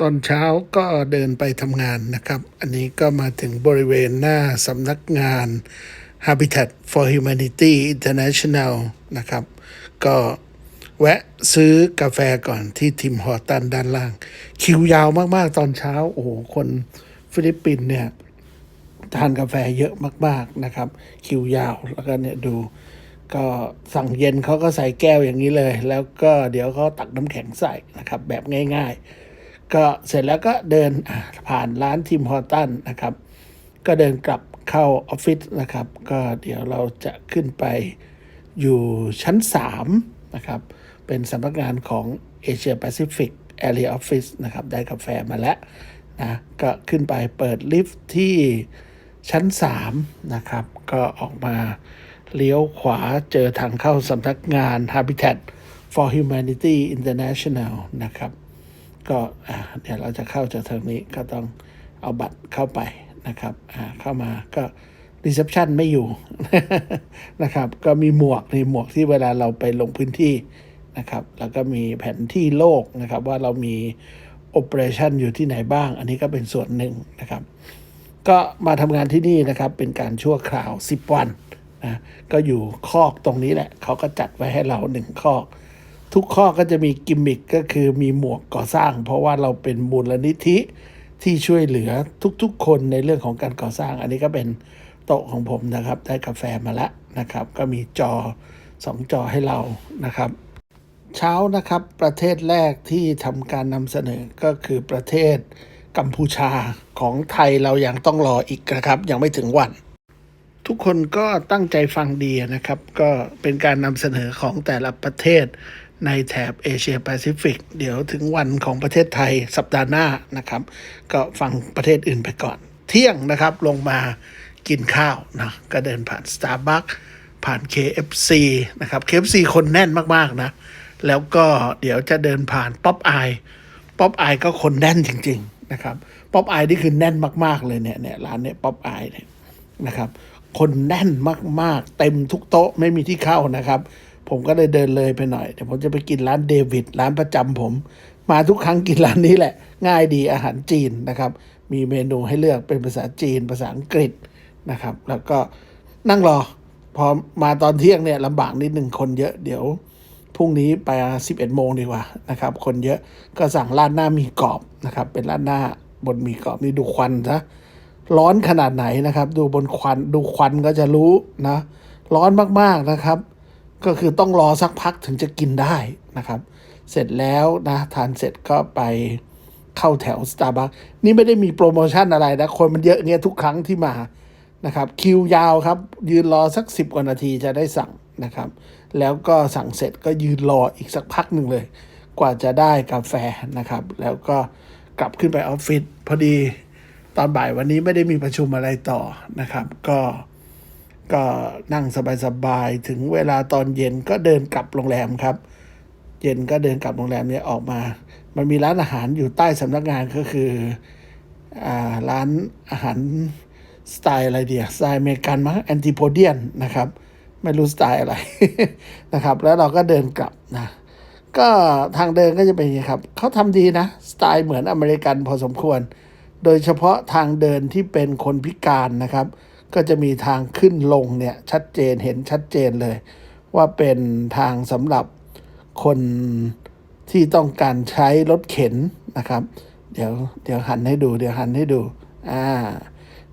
ตอนเช้าก็เดินไปทำงานนะครับ อันนี้ก็มาถึงบริเวณหน้าสำนักงาน Habitat for Humanity International นะครับ ก็แวะซื้อกาแฟก่อนที่ทิมฮอตันด้านล่าง คิวยาวมาก ๆ ตอนเช้า โอ้โห คนฟิลิปปินส์เนี่ย ทานกาแฟเยอะมาก ๆ นะครับ คิวยาวแล้วก็เนี่ยดูก็สั่งเย็นเขาก็ใส่แก้วอย่างนี้เลย แล้วก็เดี๋ยวเขาตักน้ำแข็งใส่นะครับ แบบง่าย ๆ ก็เสร็จแล้วก็เดินผ่านร้านทิมฮอตันนะครับ ก็เดินกลับเข้าออฟฟิศนะครับ ก็เดี๋ยวเราจะขึ้นไปอยู่ชั้น 3 นะครับ เป็นสำนักงานของ Asia Pacific Area Office นะครับ ได้กาแฟมาแล้วนะก็ขึ้นไปเปิดลิฟต์ที่ชั้น 3 นะครับ ก็ออกมาเลี้ยวขวาเจอทางเข้าสำนักงาน Habitat for Humanity International นะครับ ก็เดี๋ยวเราจะเข้าจากทางนี้ก็ต้องเอาบัตรเข้าไปนะครับเข้ามาก็รีเซพชันไม่อยู่นะครับ ก็มีหมวกในหมวกที่เวลาเราไปลงพื้นที่นะครับ แล้วก็มีแผนที่โลกนะครับ ว่าเรามีโอเปอเรชันอยู่ที่ไหนบ้าง อันนี้ก็เป็นส่วนหนึ่งนะครับ ก็มาทำงานที่นี่นะครับ เป็นการชั่วคราว 10 วันนะก็อยู่คอกตรงนี้แหละ เขาก็จัดไว้ให้เราหนึ่งคอก ทุกข้อก็จะมีกิมมิคก็คือมีหมวกก่อสร้าง เพราะว่าเราเป็นมูลนิธิที่ช่วยเหลือทุกๆ คนในเรื่องของการก่อสร้าง อันนี้ก็เป็นโต๊ะของผมนะครับ ได้กาแฟมาแล้วนะครับ ก็มีจอสองจอให้เรานะครับ เช้านะครับประเทศแรกที่ทำการนำเสนอก็คือประเทศกัมพูชาของไทยเรายังต้องรออีกนะครับ ยังไม่ถึงวัน ทุกคนก็ตั้งใจฟังดีนะครับ ก็เป็นการนำเสนอของแต่ละประเทศ ในแถบเอเชียแปซิฟิก เดี๋ยวถึงวันของประเทศไทยสัปดาห์หน้านะครับ ก็ฟังประเทศอื่นไปก่อน เที่ยงนะครับลงมากินข้าวนะ ก็เดินผ่าน Starbucks ผ่าน KFC นะครับ KFC คนแน่นมากๆนะ แล้วก็เดี๋ยวจะเดินผ่านป๊อปไอป๊อปไอก็คนแน่นจริง ๆ นะครับป๊อปไอนี่คือแน่นมาก ๆ เลยเนี่ยเนี่ยร้านเนี่ยป๊อปไอเนี่ยนะครับ คนแน่นมาก ๆ เต็มทุกโต๊ะไม่มีที่เข้านะครับ ผมก็เลยเดินเลยไปหน่อย เดี๋ยวผมจะไปกินร้านเดวิดร้านประจำผม มาทุกครั้งกินร้านนี้แหละ ง่ายดีอาหารจีนนะครับ มีเมนูให้เลือกเป็นภาษาจีน ภาษาอังกฤษนะครับ แล้วก็นั่งรอ พอมาตอนเที่ยงเนี่ยลำบากนิดหนึ่งคนเยอะเดี๋ยวพรุ่งนี้ไปสิบเอ็ดโมงดีกว่านะครับ คนเยอะก็สั่งร้านหน้ามีกรอบนะครับ เป็นร้านหน้าบนมีกรอบนี่ดูควันซะร้อนขนาดไหนนะครับ ดูบนควันดูควันก็จะรู้นะ ร้อนมากๆนะครับ ก็คือต้องรอสักพักถึงจะกินได้นะครับ เสร็จแล้วนะทานเสร็จก็ไปเข้าแถว Starbucks นี่ไม่ได้มีโปรโมชั่นอะไรนะ คนมันเยอะเงี้ยทุกครั้งที่มานะครับ คิวยาวครับ ยืนรอสัก 10 กว่านาทีจะได้สั่งนะครับ แล้วก็สั่งเสร็จก็ยืนรออีกสักพักหนึ่งเลย กว่าจะได้กาแฟนะครับ แล้วก็กลับขึ้นไปออฟฟิศพอดีตอนบ่ายวันนี้ไม่ได้มีประชุมอะไรต่อนะครับ ก็ ก็นั่งสบายๆ ถึงเวลาตอนเย็นก็เดินกลับโรงแรมครับ เย็นก็เดินกลับโรงแรมเนี้ยออกมา มันมีร้านอาหารอยู่ใต้สำนักงานก็คืออ่าร้านอาหารสไตล์อะไรเดียสไตล์อเมริกันมั้งแอนติโพเดียนนะครับ ไม่รู้สไตล์อะไรนะครับ แล้วเราก็เดินกลับนะก็ทางเดินก็จะเป็นอย่างนี้ครับ เขาทำดีนะ สไตล์เหมือนอเมริกันพอสมควร โดยเฉพาะทางเดินที่เป็นคนพิการนะครับ ก็จะมีทางขึ้นลงเนี่ยชัดเจนเห็นชัดเจนเลย ว่าเป็นทางสำหรับคนที่ต้องการใช้รถเข็นนะครับ เดี๋ยวเดี๋ยวหันให้ดู เดี๋ยวหันให้ดูอ่า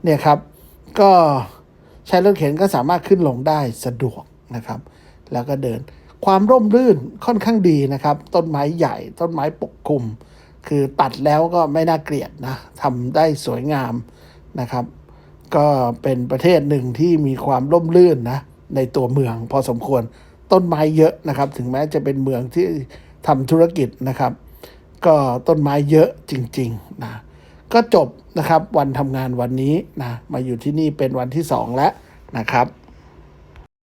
เนี่ยครับ ก็ใช้รถเข็นก็สามารถขึ้นลงได้สะดวกนะครับ แล้วก็เดินความร่มรื่นค่อนข้างดีนะครับ ต้นไม้ใหญ่ต้นไม้ปกคลุม คือตัดแล้วก็ไม่น่าเกลียดนะทำได้สวยงามนะครับ ก็เป็นประเทศหนึ่งที่มีความร่มรื่นนะในตัวเมืองพอสมควรต้นไม้เยอะนะครับ ถึงแม้จะเป็นเมืองที่ทำธุรกิจนะครับ ก็ต้นไม้เยอะจริงๆนะก็จบนะครับวันทำงานวันนี้นะมาอยู่ที่นี่เป็นวันที่สองแล้วนะครับ